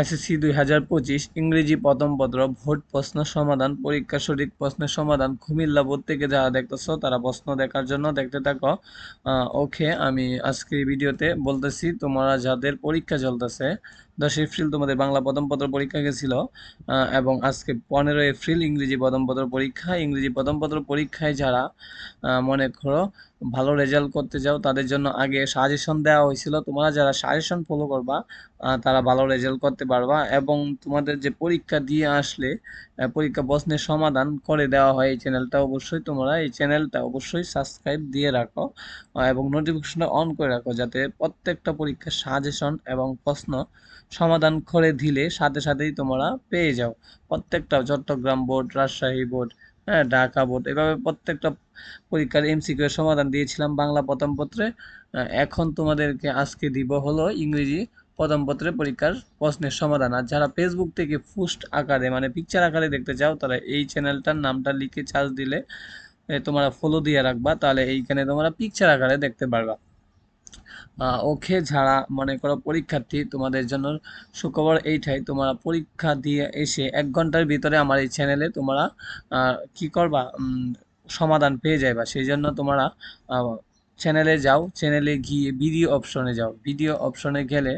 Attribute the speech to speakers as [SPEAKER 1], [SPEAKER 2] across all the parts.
[SPEAKER 1] SSC দুই হাজার পঁচিশ ইংরেজি প্রথম পত্র, ভোট প্রশ্ন সমাধান পরীক্ষা সঠিক প্রশ্নের সমাধান, কুমিল্লা বোর্ড থেকে যারা দেখতেছো তারা প্রশ্ন দেখার জন্য দেখতে থাকো। ওকে আমি আজকে ভিডিওতে বলতেছি, তোমরা যাদের পরীক্ষা চলতেছে দশ এপ্রিল তোমাদের বাংলা প্রথম পত্র পরীক্ষা গেছিল এবং আজকে পনেরো এপ্রিল ইংরেজি প্রথম পত্র পরীক্ষা। ইংরেজি প্রথম পত্র পরীক্ষায় যারা মনে করো ভালো রেজাল্ট করতে যাও তাদের জন্য আগে সাজেশন দেওয়া হয়েছিল। তোমরা যারা সাজেশন ফলো করবা তারা ভালো রেজাল্ট করতে পারবা এবং তোমাদের যে পরীক্ষা দিয়ে আসলে পরীক্ষা প্রশ্নের সমাধান করে দেওয়া হয় এই চ্যানেলটা অবশ্যই। তোমরা এই চ্যানেলটা অবশ্যই সাবস্ক্রাইব দিয়ে রাখো এবং নোটিফিকেশনটা অন করে রাখো যাতে প্রত্যেকটা পরীক্ষার সাজেশন এবং প্রশ্ন সমাধান করে দিলে সাথে সাথেই তোমরা পেয়ে যাও। প্রত্যেকটা চট্টগ্রাম বোর্ড, রাজশাহী বোর্ড হ্যাঁ ঢাকা বোর্ড, এভাবে প্রত্যেকটা পরীক্ষার এমসিকিউ এর সমাধান দিয়েছিলাম বাংলা প্রথম পত্রে। এখন তোমাদেরকে আজকে দিব হলো ইংরেজি প্রথম পত্রে পরীক্ষার প্রশ্নের সমাধান। আর যারা ফেসবুক থেকে পোস্ট আকারে মানে পিকচার আকারে দেখতে চাও, তারা এই চ্যানেলটার নামটা লিখে চার্জ দিলে তোমরা ফলো দিয়ে রাখবা, তাহলে এইখানে তোমরা পিকচার আকারে দেখতে পারবা। ওকে যারা মনে করো পরীক্ষার্থী, তোমাদের জন্য সুখবর এইটাই, তোমরা পরীক্ষা দিয়ে এসে এক ঘণ্টার ভিতরে আমার এই চ্যানেলে তোমরা কি করবা? সমাধান পেয়ে যাইবা। সেই জন্য তোমরা চ্যানেলে যাও চ্যানেলে গিয়ে ভিডিও অপশনে যাও। ভিডিও অপশনে গেলে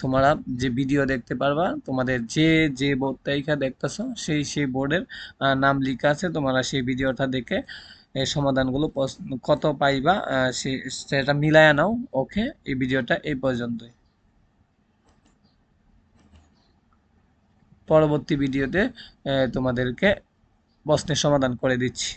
[SPEAKER 1] তোমরা যে ভিডিও দেখতে পারবা, তোমাদের যে যে বোর্ড এইখানে দেখতেছো, সেই সেই বোর্ডের নাম লেখা আছে, তোমরা সেই ভিডিওটা দেখে সমাধানগুলো কত পাইবা সেটা মিলায়া নাও, ওকে, এই ভিডিওটা এই পর্যন্তই। পরবর্তী ভিডিওতে তোমাদেরকে প্রশ্নের সমাধান করে দিচ্ছি।